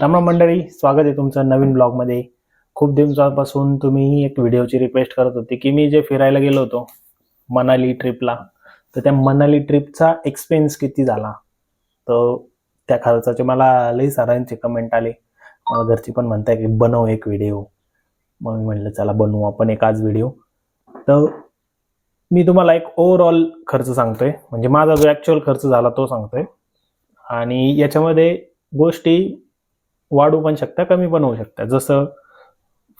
रामराम मंडळी स्वागत आहे तुमचं नवीन ब्लॉगमध्ये. खूप दिवसापासून तुम्ही एक व्हिडिओची रिक्वेस्ट करत होती की मी जे फिरायला गेलो होतो मनाली ट्रिपला तर त्या मनाली ट्रिपचा एक्सपेन्स किती झाला? तर त्या खर्चाचे मला लई सारांचे कमेंट आले. मला घरची पण म्हणताय की बनव एक व्हिडिओ मग मी म्हटलं चला बनवू आपण एक आज व्हिडिओ तर मी तुम्हाला एक ओव्हरऑल खर्च सांगतोय. म्हणजे माझा जो ॲक्च्युअल खर्च झाला तो सांगतोय. आणि याच्यामध्ये गोष्टी वाढू पण शकता कमी पण होऊ शकता. जसं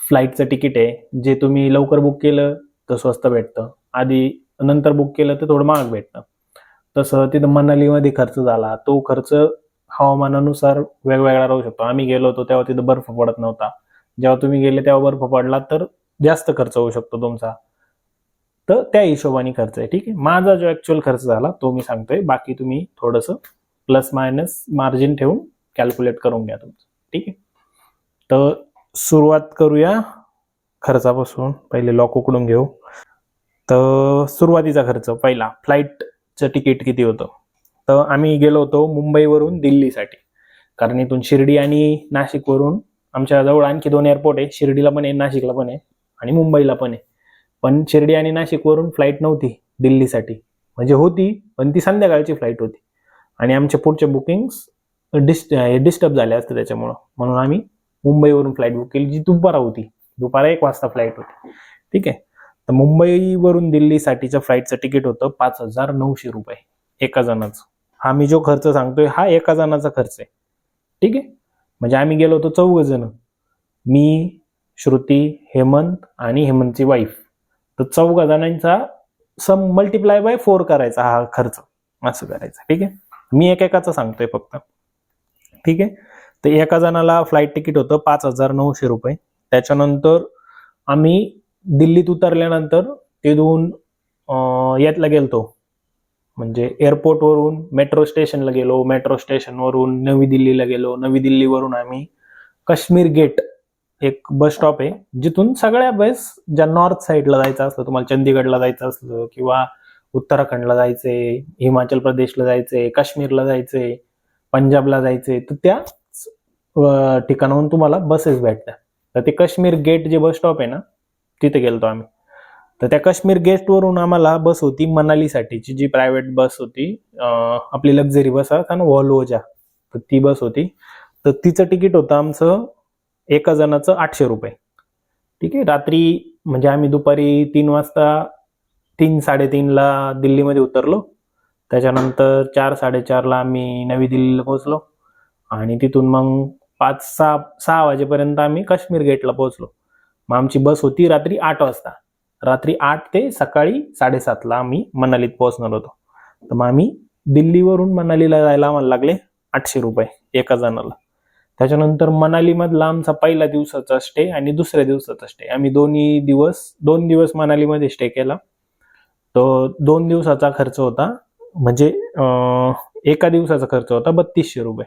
फ्लाईटचं तिकीट आहे जे तुम्ही लवकर बुक केलं तर स्वस्त भेटतं. आधी नंतर बुक केलं तर थोडं महाग भेटतं. तसं तिथं मनालीमध्ये खर्च झाला तो खर्च हवामानानुसार वेगवेगळा राहू शकतो. आम्ही गेलो होतो तेव्हा तिथं बर्फ पडत नव्हता. जेव्हा तुम्ही गेले तेव्हा बर्फ पडला तर जास्त खर्च होऊ शकतो तुमचा. तर त्या हिशोबाने खर्च आहे ठीक आहे? माझा जो ॲक्च्युअल खर्च झाला तो मी सांगतोय. बाकी तुम्ही थोडंसं प्लस मायनस मार्जिन ठेवून कॅल्क्युलेट करून घ्या तुमचं. ठीक आहे. तर सुरुवात करूया खर्चापासून. पहिले लॉक उकडून घेऊ. तर सुरुवातीचा खर्च पहिला फ्लाईटचं तिकीट किती होतं? तर आम्ही गेलो होतो मुंबईवरून दिल्लीसाठी. कारण इथून शिर्डी आणि नाशिकवरून आमच्या जवळ आणखी दोन एअरपोर्ट आहे. शिर्डीला पण आहे नाशिकला पण आहे आणि मुंबईला पण आहे. पण शिर्डी आणि नाशिकवरून फ्लाईट नव्हती दिल्लीसाठी. म्हणजे होती पण ती संध्याकाळची फ्लाईट होती. आणि आमचे पुढचे बुकिंग्स डिस डिस्टर्ब झाले असते त्याच्यामुळं. म्हणून आम्ही मुंबईवरून फ्लाईट बुक केली जी दुपारा होती. दुपारा एक वाजता फ्लाईट होती. ठीक आहे? तर मुंबईवरून दिल्लीसाठीचं फ्लाईटचं तिकीट होतं पाच हजार नऊशे रुपये एका जणाचं. हा मी जो खर्च सांगतोय हा एका जणाचा खर्च आहे. ठीक आहे? म्हणजे आम्ही गेलो होतो चौघ जण. मी श्रुती हेमंत आणि हेमंतची वाईफ तर चौघा जणांचा सम मल्टिप्लाय बाय फोर करायचा हा खर्च. असं करायचं. ठीक आहे? मी एकेकाचा सांगतोय फक्त. ठीक आहे? तर एका जणाला फ्लाईट तिकीट होतं पाच हजार नऊशे रुपये. त्याच्यानंतर आम्ही दिल्लीत उतरल्यानंतर तिथून यातला गेलतो. म्हणजे एअरपोर्टवरून मेट्रो स्टेशनला गेलो. मेट्रो स्टेशनवरून नवी दिल्लीला गेलो. नवी दिल्लीवरून आम्ही काश्मीर गेट एक बस स्टॉप आहे. जिथून सगळ्या बस ज्या नॉर्थ साईडला जायचं असलं तुम्हाला चंदीगडला जायचं असलं किंवा उत्तराखंडला जायचंय हिमाचल प्रदेशला जायचंय काश्मीरला जायचंय पंजाबला जायचंय तर त्या ठिकाणाहून तुम्हाला बसेस भेटतात. तर ते काश्मीर गेट जे बस स्टॉप आहे ना तिथे गेलतो आम्ही. तर त्या काश्मीर गेटवरून आम्हाला बस होती मनालीसाठीची जी प्रायव्हेट बस होती आपली लक्झरी बस असतात ना वॉल्वोच्या तर ती बस होती. तर तिचं तिकीट होतं आमचं एका जणाचं आठशे रुपये. ठीक आहे? रात्री म्हणजे आम्ही दुपारी तीन वाजता तीन साडेतीनला दिल्लीमध्ये उतरलो. त्याच्यानंतर चार साडेचारला आम्ही नवी दिल्लीला पोहोचलो. आणि तिथून मग पाच सहा सहा वाजेपर्यंत आम्ही काश्मीर गेटला पोहोचलो. मग आमची बस होती रात्री आठ वाजता. रात्री आठ ते सकाळी साडेसातला आम्ही मनालीत पोहोचणार होतो. तर मग आम्ही दिल्लीवरून मनालीला जायला आम्हाला लागले आठशे रुपये एका जणाला. त्याच्यानंतर मनालीमधला आमचा पहिला दिवसाचा स्टे आणि दुसऱ्या दिवसाचा स्टे आम्ही दोन्ही दिवस दोन दिवस मनालीमध्ये स्टे केला. तो दोन दिवसाचा खर्च होता. म्हणजे एका दिवसाचा खर्च होता बत्तीसशे रुपये.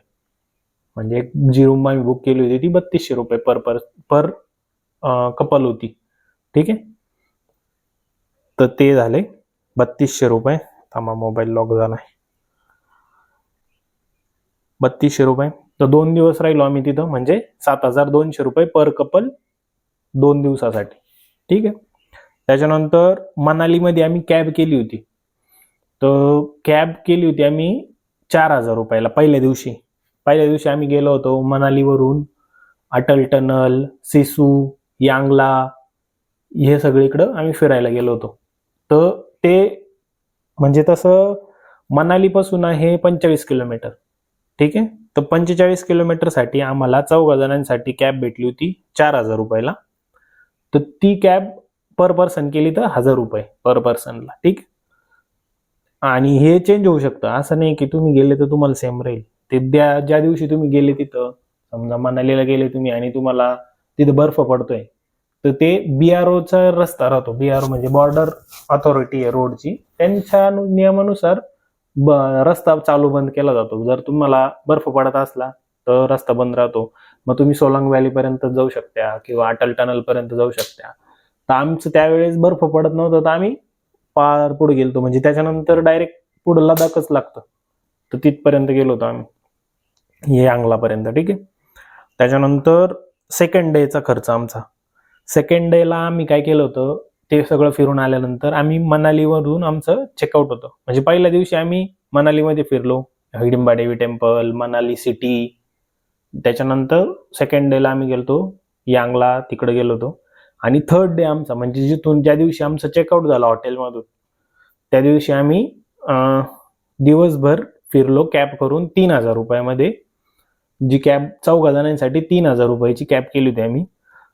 म्हणजे एक जी रूम आम्ही बुक केली होती ती बत्तीसशे रुपये पर पर पर कपल होती. ठीक आहे? तर ते झाले बत्तीसशे रुपये. थांबा मोबाईल लॉक झालाय बत्तीसशे रुपये. तर दोन दिवस राहिलो आम्ही तिथं. म्हणजे सात हजार दोनशे रुपये पर कपल दोन दिवसासाठी. ठीक आहे? त्याच्यानंतर मनालीमध्ये आम्ही कॅब केली होती. तर कॅब केली होती आम्ही चार हजार रुपयाला पहिल्या दिवशी. पहिल्या दिवशी आम्ही गेलो होतो मनालीवरून. अटल टनल सिसू यांगला हे सगळीकडं आम्ही फिरायला गेलो होतो. तर ते म्हणजे तसं मनालीपासून आहे पंचेचाळीस किलोमीटर. ठीक आहे? तर पंचेचाळीस किलोमीटरसाठी आम्हाला चौघा जणांसाठी कॅब भेटली होती चार हजार रुपयाला. तर ती कॅब पर पर्सन केली तर हजार रुपये पर पर्सनला. ठीक? आणि हे चेंज होऊ शकतं. असं नाही की तुम्ही गेले तर तुम्हाला सेम राहील. ते द्या ज्या दिवशी तुम्ही गेले तिथं समजा मनालीला गेले तुम्ही आणि तुम्हाला तिथं बर्फ पडतोय तर ते बीआरओचा रस्ता राहतो. बीआरओ म्हणजे बॉर्डर अथॉरिटी आहे रोडची त्यांच्या नियमानुसार रस्ता चालू बंद केला जातो. जर तुम्हाला बर्फ पडत असला तर रस्ता बंद राहतो. मग तुम्ही सोलांग व्हॅलीपर्यंत जाऊ शकता किंवा अटल टनल पर्यंत जाऊ शकता. तर आमचं त्यावेळेस बर्फ पडत नव्हतं तर आम्ही पार पुढे गेलतो. म्हणजे त्याच्यानंतर डायरेक्ट पुढे लडाखच लागतं. तर तिथपर्यंत गेलो होतो आम्ही. हे अंगलापर्यंत ठीक आहे? त्याच्यानंतर सेकंड डेचा खर्च आमचा. सेकंड डेला आम्ही काय केलं होतं? ते सगळं फिरून आल्यानंतर आम्ही मनालीवरून आमचं चेकआउट होतं. म्हणजे पहिल्या दिवशी आम्ही मनालीमध्ये फिरलो. हिडिंबा देवी टेम्पल मनाली सिटी त्याच्यानंतर सेकंड डेला आम्ही गेलतो. यांगला तिकडे गेलो होतो. आणि थर्ड डे आमचा म्हणजे जिथून ज्या दिवशी आमचं चेकआउट झालं हॉटेलमधून त्या दिवशी आम्ही दिवसभर फिरलो कॅब करून तीन हजार रुपयामध्ये जी कॅब चौघा जणांसाठी तीन हजार रुपयाची कॅब केली होती आम्ही.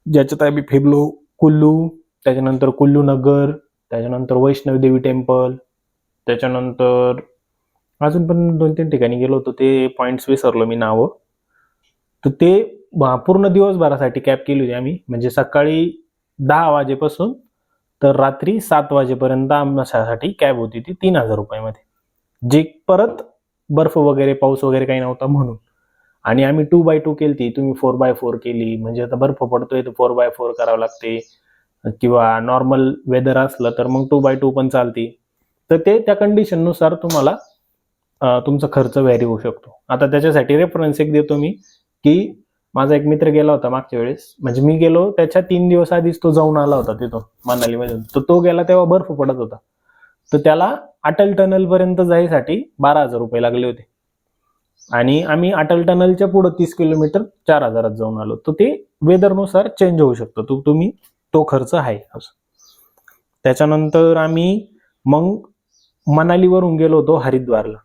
ज्याच्यात आम्ही फिरलो कुल्लू त्याच्यानंतर कुल्लू नगर त्याच्यानंतर वैष्णवी देवी टेम्पल त्याच्यानंतर अजून पण दोन तीन ठिकाणी गेलो होतो ते पॉईंट्स विसरलो मी नावं. तर ते पूर्ण दिवसभरासाठी कॅब केली होती आम्ही. म्हणजे सकाळी दहा वाजेपासून तर रात्री सात वाजेपर्यंत आमच्यासाठी कॅब होती ती तीन हजार रुपयामध्ये. जे परत बर्फ वगैरे पाऊस वगैरे काही नव्हता म्हणून. आणि आम्ही टू बाय टू केली ती तुम्ही फोर बाय फोर केली. म्हणजे आता बर्फ पडतोय तर फोर बाय फोर करावं लागते. किंवा नॉर्मल वेदर असलं तर मग टू बाय टू पण चालते. तर ते त्या कंडिशननुसार तुम्हाला तुमचा खर्च व्हॅरी होऊ शकतो. आता त्याच्यासाठी रेफरन्स एक देतो मी की माझा एक मित्र गेला होता मागच्या वेळेस. म्हणजे मी गेलो त्याच्या तीन दिवस आधीच तो जाऊन आला होता तिथून मनालीमधून. तर तो गेला तेव्हा बर्फ पडत होता. तर त्याला अटल टनल पर्यंत जायसाठी बारा हजार रुपये लागले होते. आणि आम्ही अटल टनलच्या पुढे तीस किलोमीटर चार हजारात जाऊन आलो. तर ते वेदरनुसार चेंज होऊ शकतं. तो तुम्ही तो खर्च आहे. असं. त्याच्यानंतर आम्ही मग मनालीवरून गेलो होतो हरिद्वारला.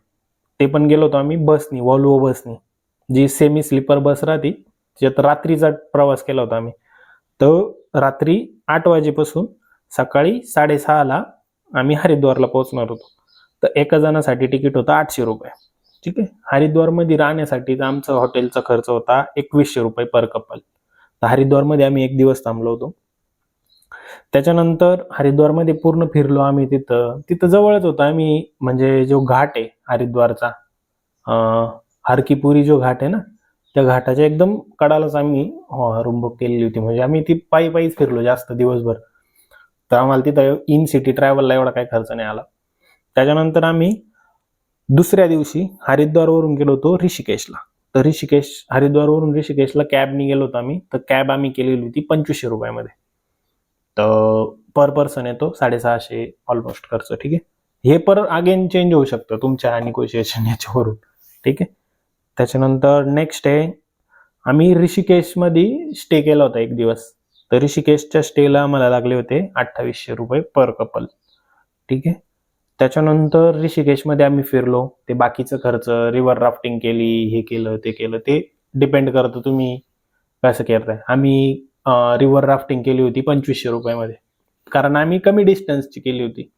ते पण गेलो होतो आम्ही बसनी वॉल्वो बसनी जी सेमी स्लीपर बस राहते. ज्यात रात्रीचा प्रवास केला होता आम्ही. तर रात्री आठ वाजेपासून सकाळी साडेसहाला आम्ही हरिद्वारला पोहोचणार होतो. तर एका जणासाठी तिकीट होतं आठशे रुपये. ठीक आहे? हरिद्वारमध्ये राहण्यासाठी आमचा हॉटेलचा खर्च होता एकवीसशे रुपये पर कपल. तर हरिद्वारमध्ये आम्ही एक दिवस थांबलो होतो. त्याच्यानंतर हरिद्वारमध्ये पूर्ण फिरलो आम्ही तिथं. तिथं जवळच होतं आम्ही. म्हणजे जो घाट आहे हरिद्वारचा हरकीपुरी जो घाट आहे ना त्या घाटाच्या एकदम कडालाच आम्ही हो, रुंबक बुक केलेली होती. म्हणजे आम्ही ती पायी पायीच फिरलो जास्त दिवसभर. तर आम्हाला तिथं इन सिटी ट्रॅव्हलला एवढा काही खर्च नाही आला. त्याच्यानंतर आम्ही दुसऱ्या दिवशी हरिद्वारवरून गेलो होतो ऋषिकेशला. तर ऋषिकेश हरिद्वारवरून ऋषिकेशला कॅबनी गेलो होतो आम्ही. तर कॅब आम्ही केलेली होती पंचवीसशे रुपयामध्ये. तर पर पर्सन येतो साडेसहाशे ऑलमोस्ट खर्च ठीक आहे? हे पर अगेन चेंज होऊ शकतं तुमच्या निगोशिएशन याच्यावरून ठीक आहे? त्याच्यानंतर नेक्स्ट आहे आम्ही ऋषिकेशमध्ये स्टे केला होता एक दिवस. तर ऋषिकेशच्या स्टेला मला लागले होते अठ्ठावीसशे रुपये पर कपल ठीक आहे? त्याच्यानंतर ऋषिकेशमध्ये आम्ही फिरलो. ते बाकीचं खर्च रिव्हर राफ्टिंग केली हे केलं ते केलं ते डिपेंड करतं तुम्ही. कसं करताय. आम्ही रिव्हर राफ्टिंग केली होती पंचवीसशे रुपयामध्ये. कारण आम्ही कमी डिस्टन्सची केली होती.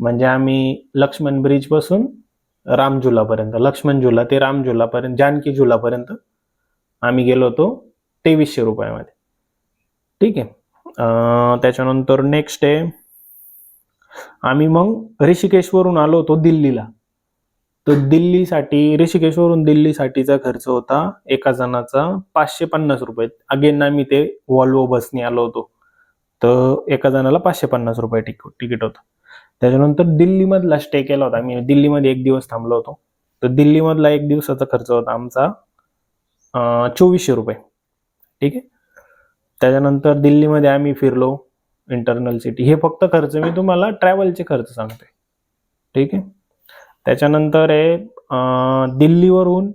म्हणजे आम्ही लक्ष्मण ब्रिजपासून राम झुलापर्यंत लक्ष्मण झुला ते राम झुलापर्यंत जानकी झुलापर्यंत आम्ही गेलो होतो तेवीसशे रुपयामध्ये. ठीक आहे? त्याच्यानंतर नेक्स्ट आहे आम्ही मग ऋषिकेशवरून आलो होतो दिल्लीला. तर दिल्लीसाठी ऋषिकेशवरून दिल्लीसाठीचा खर्च होता एका जणाचा पाचशे पन्नास रुपये. अगेन आम्ही ते वॉल्वो बसने आलो होतो. तर एका जणाला पाचशे पन्नास रुपये तिकीट होतं. त्याच्यानंतर दिल्लीमधला स्टे केला होता. आम्ही दिल्लीमध्ये एक दिवस थांबलो होतो. तर दिल्लीमधला एक दिवसाचा खर्च होता आमचा चोवीसशे रुपये. ठीक आहे? त्याच्यानंतर दिल्लीमध्ये आम्ही फिरलो इंटरनल सिटी हे फक्त खर्च मी तुम्हाला ट्रॅव्हलचे खर्च सांगतोय. ठीक आहे? त्याच्यानंतर आहे दिल्लीवरून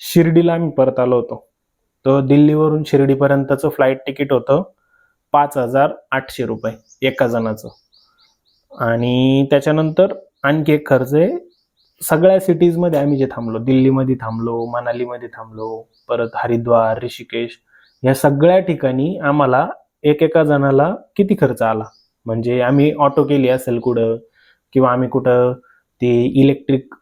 शिर्डीला आम्ही परत आलो होतो. तर दिल्लीवरून शिर्डीपर्यंतचं फ्लाईट तिकीट होतं पाच हजार आठशे रुपये एका जणाचं. आणि त्याच्यानंतर आणखी एक खर्च आहे. सगळ्या सिटीजमध्ये आम्ही जे थांबलो दिल्लीमध्ये थांबलो मनालीमध्ये थांबलो परत हरिद्वार ऋषिकेश या सगळ्या ठिकाणी आम्हाला एक एका जणाला किती खर्च आला? म्हणजे आम्ही ऑटो केली असेल कुठं? किंवा आम्ही कुठं ती इलेक्ट्रिक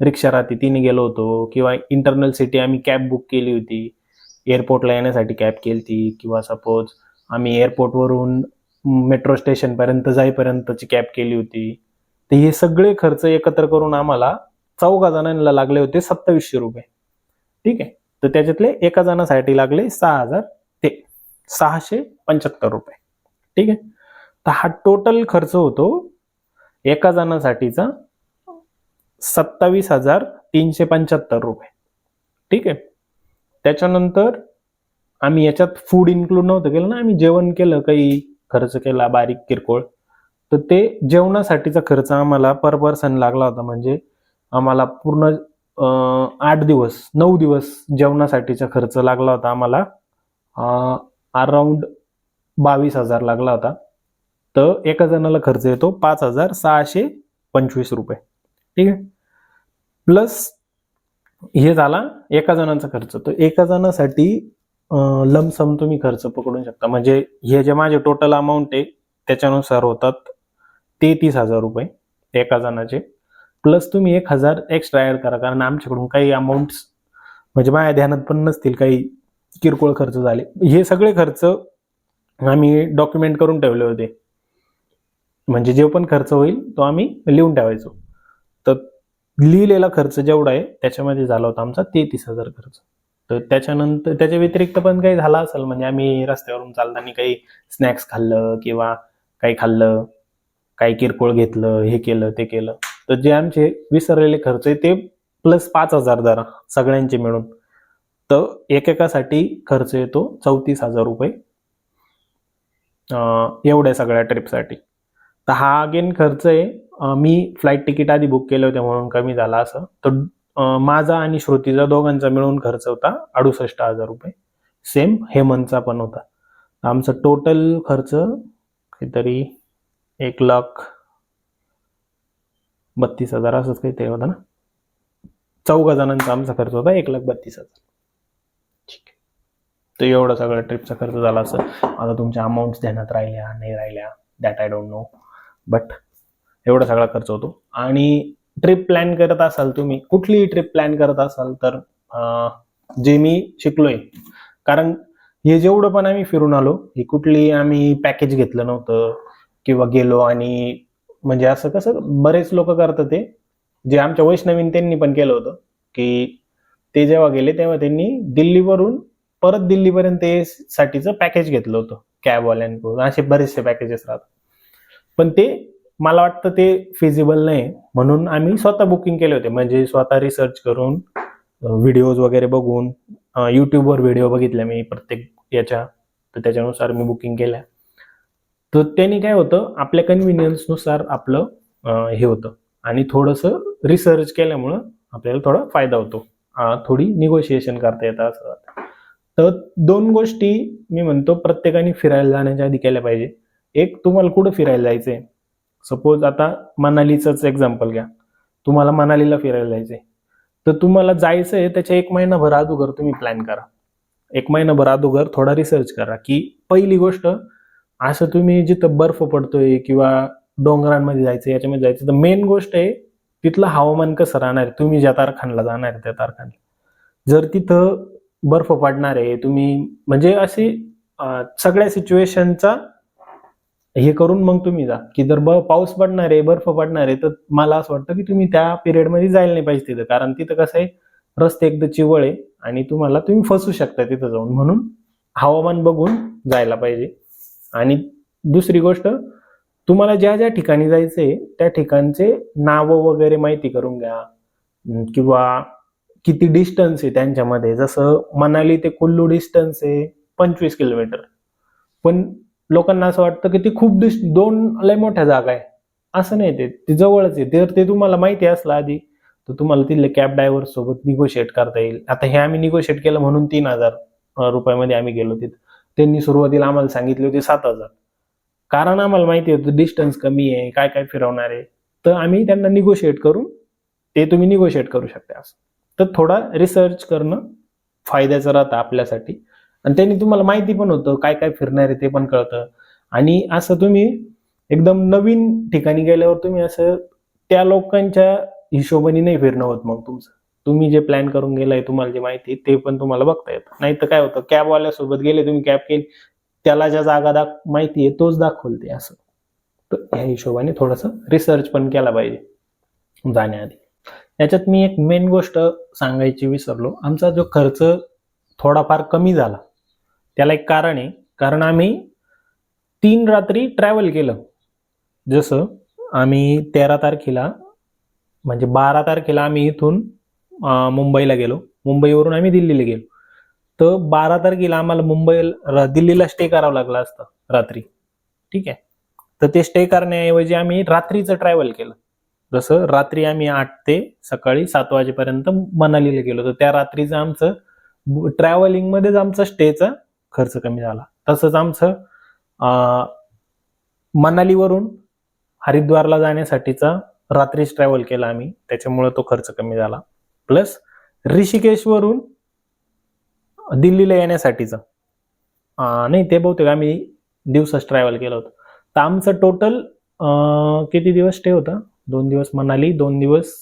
रिक्षा राहते तिने गेलो होतो. किंवा इंटरनल सिटी आम्ही कॅब बुक केली होती. एअरपोर्टला येण्यासाठी कॅब केली होती किंवा सपोज आम्ही एअरपोर्टवरून मेट्रो स्टेशनपर्यंत जाईपर्यंतची कॅब केली होती. तर हे सगळे खर्च एकत्र करून आम्हाला चौघा जणांना लागले होते सत्तावीसशे रुपये. ठीक आहे? तर त्याच्यातले एका जणासाठी लागले सहा हजार ते सहाशे पंच्याहत्तर रुपये. ठीक आहे? तर हा टोटल खर्च होतो एका जणासाठीचा सत्तावीस हजार तीनशे पंच्याहत्तर रुपये. ठीक आहे? त्याच्यानंतर आम्ही याच्यात फूड इन्क्लूड नव्हतं केलं ना? आम्ही जेवण केलं काही. खर्च केला बारीक किरकोळ. तर ते जेवणासाठीचा खर्च आम्हाला पर पर्सन लागला होता. म्हणजे आम्हाला पूर्ण आठ दिवस नऊ दिवस जेवणासाठीचा खर्च लागला होता आम्हाला. अराउंड बावीस हजार लागला होता. तर एका जणाला खर्च येतो पाच हजार सहाशे पंचवीस रुपये. ठीक आहे? प्लस हे झाला एका जणांचा खर्च. तर एका जणासाठी लमसम तुम्ही खर्च पकडू शकता. म्हणजे हे जे माझे टोटल अमाऊंट आहे त्याच्यानुसार होतात तेहतीस हजार रुपये एका जणाचे. प्लस तुम्ही एक हजार एक्स्ट्रा ऍड करा कारण आमच्याकडून काही अमाऊंट म्हणजे माझ्या ध्यानात पण नसतील काही किरकोळ खर्च झाले. हे सगळे खर्च आम्ही डॉक्युमेंट करून ठेवले होते. म्हणजे जे पण खर्च होईल तो आम्ही लिहून ठेवायचो. तर लिहिलेला खर्च जेवढा आहे त्याच्यामध्ये झाला होता आमचा तेहतीस हजार खर्च. तर त्याच्यानंतर त्याच्या व्यतिरिक्त पण काही झाला असेल. म्हणजे आम्ही रस्त्यावरून चालताना काही स्नॅक्स खाल्लं किंवा काही खाल्लं काही किरकोळ घेतलं हे केलं ते केलं. तर जे आमचे विसरलेले खर्च आहे ते प्लस पाच हजार जरा सगळ्यांचे मिळून. तर एकेकासाठी खर्च येतो चौतीस हजार रुपये एवढ्या सगळ्या ट्रिपसाठी तर हा अगेन खर्च आहे. मी फ्लाईट तिकीट आधी बुक केलं होतं म्हणून कमी झाला असं. तर माझा आणि श्रुतीचा दोघांचा मिळून खर्च होता अडुसष्ट हजार रुपये. सेम हेमंतचा पण होता. आमचा टोटल खर्च काहीतरी एक लाख बत्तीस हजार असंच काहीतरी होता ना? चौघा जणांचा आमचा खर्च होता एक लाख बत्तीस हजार. ठीक आहे. तर एवढा सगळा ट्रिपचा खर्च झाला असं. आता तुमच्या अमाऊंट ध्यानात राहिल्या नाही राहिल्या that I don't know but एवढा सगळा खर्च होतो. आणि ट्रिप प्लॅन करत असाल तुम्ही कुठलीही ट्रिप प्लॅन करत असाल तर जे मी शिकलोय. कारण हे जेवढं पण आम्ही फिरून आलो हे कुठली आम्ही पॅकेज घेतलं नव्हतं किंवा गेलो आणि म्हणजे असं कसं बरेच लोक करतात ते जे आमच्या वैष्णवीन त्यांनी पण केलं होतं की ते जेव्हा गेले तेव्हा त्यांनी दिल्लीवरून परत दिल्लीपर्यंत ये साठीचं पॅकेज घेतलं होतं कॅबवाल्यांकडून असे बरेचसे पॅकेजेस राहतात. पण ते मला वाटतं ते फिजिबल नाही. म्हणून आम्ही स्वतः बुकिंग केले होते. म्हणजे स्वतः रिसर्च करून व्हिडिओज वगैरे बघून यूट्यूबवर व्हिडिओ बघितल्या मी प्रत्येक याच्या. तर त्याच्यानुसार मी बुकिंग केल्या. तर त्यांनी काय होतं आपल्या कन्व्हिनियन्सनुसार आपलं हे होतं. आणि थोडंसं रिसर्च केल्यामुळं आपल्याला थोडा फायदा होतो. थोडी निगोशिएशन करता येतं असं वाटतं. तर दोन गोष्टी मी म्हणतो प्रत्येकाने फिरायला जाण्याच्या आधी केल्या पाहिजे. एक तुम्हाला कुठं फिरायला जायचंय? सपोज आता मनालीचंच एक्झाम्पल घ्या. तुम्हाला मनालीला फिरायला जायचंय. तर तुम्हाला जायचं आहे त्याच्या एक महिनाभर अगोदर तुम्ही प्लॅन करा. एक महिनाभर अगोदर थोडा रिसर्च करा की पहिली गोष्ट असं तुम्ही जिथं बर्फ पडतोय किंवा डोंगरांमध्ये जायचं याच्यामध्ये जायचं तर मेन गोष्ट आहे तिथलं हवामान कसं राहणार आहे? तुम्ही ज्या तारखांना जाणार आहे त्या तारखांना. जर तिथं बर्फ पडणार आहे तुम्ही म्हणजे अशी सगळ्या सिच्युएशनचा हे करून मग तुम्ही जा. की जर ब पाऊस पडणार आहे बर्फ पडणार आहे तर मला असं वाटतं की तुम्ही त्या पिरियडमध्ये जायला नाही पाहिजे तिथं. कारण तिथं कसं आहे रस्ते एकदा चिवळ आहे आणि तुम्हाला तुम्ही फसू शकता तिथं जाऊन. म्हणून हवामान बघून जायला पाहिजे. आणि दुसरी गोष्ट तुम्हाला ज्या ज्या ठिकाणी जायचंय त्या ठिकाणचे नावं वगैरे माहिती करून घ्या. किंवा किती डिस्टन्स आहे त्यांच्यामध्ये. जसं मनाली ते कुल्लू डिस्टन्स आहे पंचवीस किलोमीटर. पण लोकांना असं वाटतं की ती खूप डिस्ट दोन लय मोठ्या जागा आहे. असं नाही ते ती जवळच आहे. तर ते तुम्हाला माहिती असलं आधी तर तुम्हाला तिथले कॅब ड्रायव्हर सोबत निगोशिएट करता येईल. आता हे आम्ही निगोशिएट केलं म्हणून तीन हजार रुपयामध्ये आम्ही गेलो तिथं. त्यांनी सुरुवातीला आम्हाला सांगितले होते सात हजार. कारण आम्हाला माहिती होतं डिस्टन्स कमी आहे काय काय फिरवणार आहे. तर आम्ही त्यांना निगोशिएट करून ते तुम्ही निगोशिएट करू शकता असं. तर थोडा रिसर्च करणं फायद्याचं राहतं आपल्यासाठी. आणि त्यांनी तुम्हाला माहिती पण होतं काय काय फिरणार आहे ते पण कळतं. आणि असं तुम्ही एकदम नवीन ठिकाणी गेल्यावर तुम्ही असं त्या लोकांच्या हिशोबाने नाही फिरणं होत मग तुमचं. तुम्ही जे प्लॅन करून गेलाय तुम्हाला जे माहिती आहे, ते पण तुम्हाला बघता येतं. नाही तर काय होतं कॅबवाल्यासोबत गेले तुम्ही कॅब केली त्याला ज्या जागा दाख माहिती आहे तोच दाखवल ते असं. तर या हिशोबाने थोडंसं रिसर्च पण केला पाहिजे जाण्याआधी. याच्यात मी एक मेन गोष्ट सांगायची विसरलो. आमचा जो खर्च थोडाफार कमी झाला. त्याला एक कारण आहे. कारण आम्ही तीन रात्री ट्रॅव्हल केलं. जसं आम्ही तेरा तारखेला म्हणजे बारा तारखेला आम्ही इथून मुंबईला गेलो. मुंबईवरून आम्ही दिल्लीला गेलो. तर बारा तारखेला आम्हाला मुंबई दिल्लीला स्टे करावं लागलं असतं रात्री. ठीक आहे? तर ते स्टे करण्याऐवजी आम्ही रात्रीचं ट्रॅव्हल केलं. जसं रात्री आम्ही आठ ते सकाळी सात वाजेपर्यंत मनालीला गेलो. तर त्या रात्रीचं आमचं ट्रॅव्हलिंगमध्येच आमचं आमचा स्टेचा खर्च कमी झाला. तसंच आमचं मनालीवरून हरिद्वारला जाण्यासाठीचा रात्रीच ट्रॅव्हल केला आम्ही. त्याच्यामुळे तो खर्च कमी झाला. प्लस ऋषिकेशवरून दिल्लीला येण्यासाठीचा नाही ते बहुतेक आम्ही दिवसच ट्रॅव्हल केलं होतं. तर आमचं टोटल किती दिवस स्टे होता? दोन दिवस मनाली दोन दिवस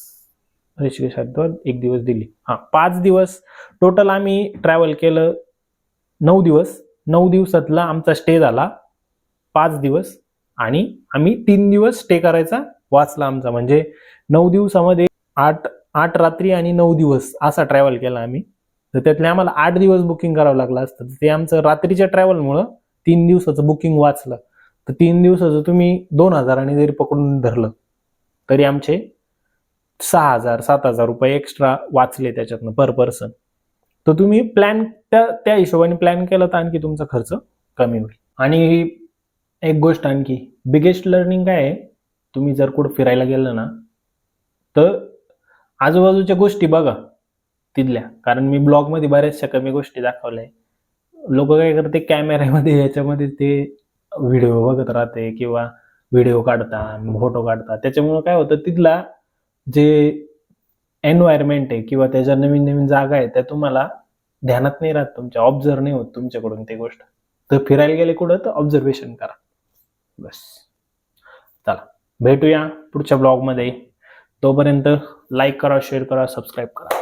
ऋषिकेश हरिद्वार एक दिवस दिल्ली. हां पाच दिवस टोटल आम्ही ट्रॅव्हल केलं नऊ दिवस नऊ दिवसातला आमचा स्टे झाला. पाच दिवस आणि आम्ही तीन दिवस स्टे करायचा वाचला आमचा. म्हणजे नऊ दिवसामध्ये आठ आठ रात्री आणि नऊ दिवस असा ट्रॅव्हल केला आम्ही. तर त्यातले आम्हाला आठ दिवस बुकिंग करावं लागलं असतं. तर ते आमचं रात्रीच्या ट्रॅव्हलमुळं तीन दिवसाचं बुकिंग वाचलं. तर तीन दिवसाचं तुम्ही दोन हजारांनी जरी पकडून धरलं तरी आमचे सहा हजार सात हजार रुपये एक्स्ट्रा वाचले त्याच्यातनं पर पर्सन तर तुम्ही प्लॅन त्या त्या हिशोबाने प्लॅन केला तर आणखी तुमचा खर्च कमी होईल. आणि एक गोष्ट आणखी बिगेस्ट लर्निंग काय आहे? तुम्ही जर कुठं फिरायला गेलं ना तर आजूबाजूच्या गोष्टी बघा तिथल्या. कारण मी ब्लॉगमध्ये बऱ्याचशा कमी गोष्टी दाखवल्या लोक काय करते कॅमेऱ्यामध्ये याच्यामध्ये ते व्हिडिओ बघत राहते किंवा व्हिडिओ काढतात फोटो काढतात. त्याच्यामुळं काय होतं तिथला जे एन्व्हायरमेंट आहे किंवा त्याच्या नवीन नवीन जागा आहे त्या तुम्हाला ध्यानात नाही राहत तुमच्या ऑब्झर्व नाही होत तुमच्याकडून ते गोष्ट. तर फिरायला गेले कुठं तर ऑब्झर्वेशन करा. बस. चला भेटूया पुढच्या ब्लॉगमध्ये तोपर्यंत लाईक करा शेअर करा सबस्क्राईब करा.